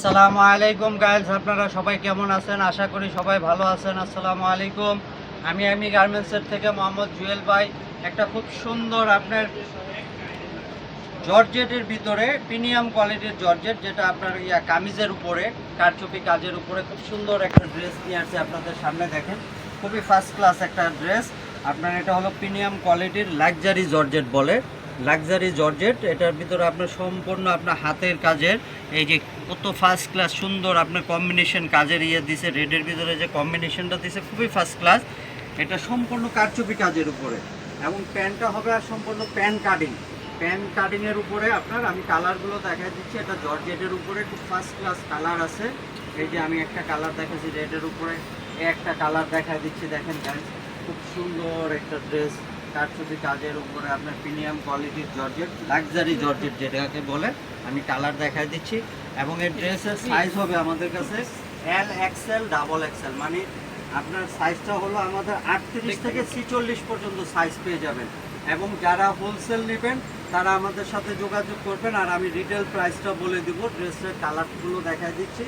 আসসালামু আলাইকুম গাইলস আপনারা সবাই কেমন আছেন? আশা করি সবাই ভালো আছেন। আসসালামু আলাইকুম। আমি আমি গার্মেন্টসের থেকে মোহাম্মদ জুয়েল ভাই। একটা খুব সুন্দর আপনার জর্জেটের ভিতরে প্রিমিয়াম কোয়ালিটির জর্জেট, যেটা আপনার ইয়া কামিজের উপরে, কারচুপি কাজের উপরে খুব সুন্দর একটা ড্রেস নিয়ে আসছে আপনাদের সামনে দেখেন। খুবই ফার্স্ট ক্লাস একটা ড্রেস আপনার এটা হলো প্রিমিয়াম কোয়ালিটির লাক্সারি জর্জেট বলে। লাক্সারি জর্জেট এটার ভিতরে আপনার সম্পূর্ণ আপনার হাতের কাজের, এই যে কত ফার্স্ট ক্লাস সুন্দর আপনার কম্বিনেশন কাজের ইয়ে দিছে রেডের ভিতরে যে কম্বিনেশনটা দিছে, খুবই ফার্স্ট ক্লাস এটা সম্পূর্ণ কারচুপি কাজের উপরে। এবং প্যান্টটা হবে আর সম্পূর্ণ প্যান কাটিং প্যান কাটিংয়ের উপরে আপনার আমি কালারগুলো দেখাই দিচ্ছি, এটা জর্জেটের উপরে খুব ফার্স্ট ক্লাস কালার আছে। এই যে আমি একটা কালার দেখাচ্ছি রেডের উপরে, একটা কালার দেখাই দিচ্ছি, দেখেন খুব সুন্দর একটা ড্রেস কারচুপি, কাজের উপরে আপনার প্রিমিয়াম কোয়ালিটির জর্জেট, লাক্সারি জর্জেট যেটাকে বলে, আমি কালার দেখাই দিচ্ছি। এবং এই ড্রেসের সাইজ হবে আমাদের কাছে এল এক্সেল ডাবল এক্সেল মানে আপনার সাইজটা হলো আমাদের আটত্রিশ থেকে ছিচল্লিশ পর্যন্ত সাইজ পেয়ে যাবেন। এবং যারা হোলসেল নেবেন, তারা আমাদের সাথে যোগাযোগ করবেন আর আমি রিটেল প্রাইসটা বলে দিব, ড্রেসের কালারগুলো দেখাই দিচ্ছি।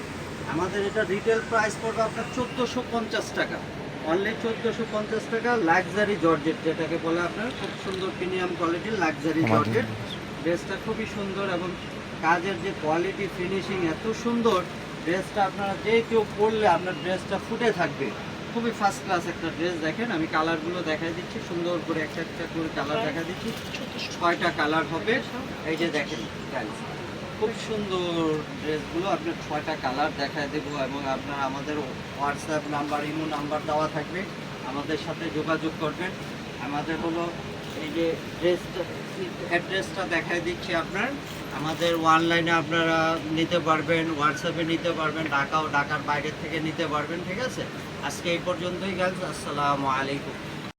আমাদের এটা রিটেল প্রাইস পড়বে আপনার চোদ্দোশো পঞ্চাশ টাকা। অনলি চোদ্দোশো পঞ্চাশ টাকা লাক্সারি জর্জেট যেটাকে বলে আপনার খুব সুন্দর প্রিমিয়াম কোয়ালিটির লাক্সারি জর্জেট ড্রেসটা খুবই সুন্দর এবং কাজের যে কোয়ালিটি ফিনিশিং এত সুন্দর ড্রেসটা আপনারা যে কেউ পরলে আপনার ড্রেসটা ফুটে থাকবে। খুবই ফার্স্ট ক্লাস একটা ড্রেস দেখেন আমি কালারগুলো দেখাই দিচ্ছি সুন্দর করে একটা একটা করে কালার দেখা দিচ্ছি। ছয়টা কালার হবে এই যে দেখেন খুব সুন্দর ড্রেসগুলো। আপনার ছয়টা কালার দেখায় দেবো এবং আপনার আমাদের হোয়াটসঅ্যাপ নাম্বার ইমো নাম্বার দেওয়া থাকবে। আমাদের সাথে যোগাযোগ করবেন। আমাদের হলো এই যে ড্রেসটা অ্যাড্রেসটা দেখায় দিচ্ছি আপনার। আমাদের অনলাইনে আপনারা নিতে পারবেন হোয়াটসঅ্যাপে নিতে পারবেন ঢাকা ও ঢাকার বাইরে থেকে নিতে পারবেন, ঠিক আছে? আজকে এই পর্যন্তই গেল আসসালামু আলাইকুম।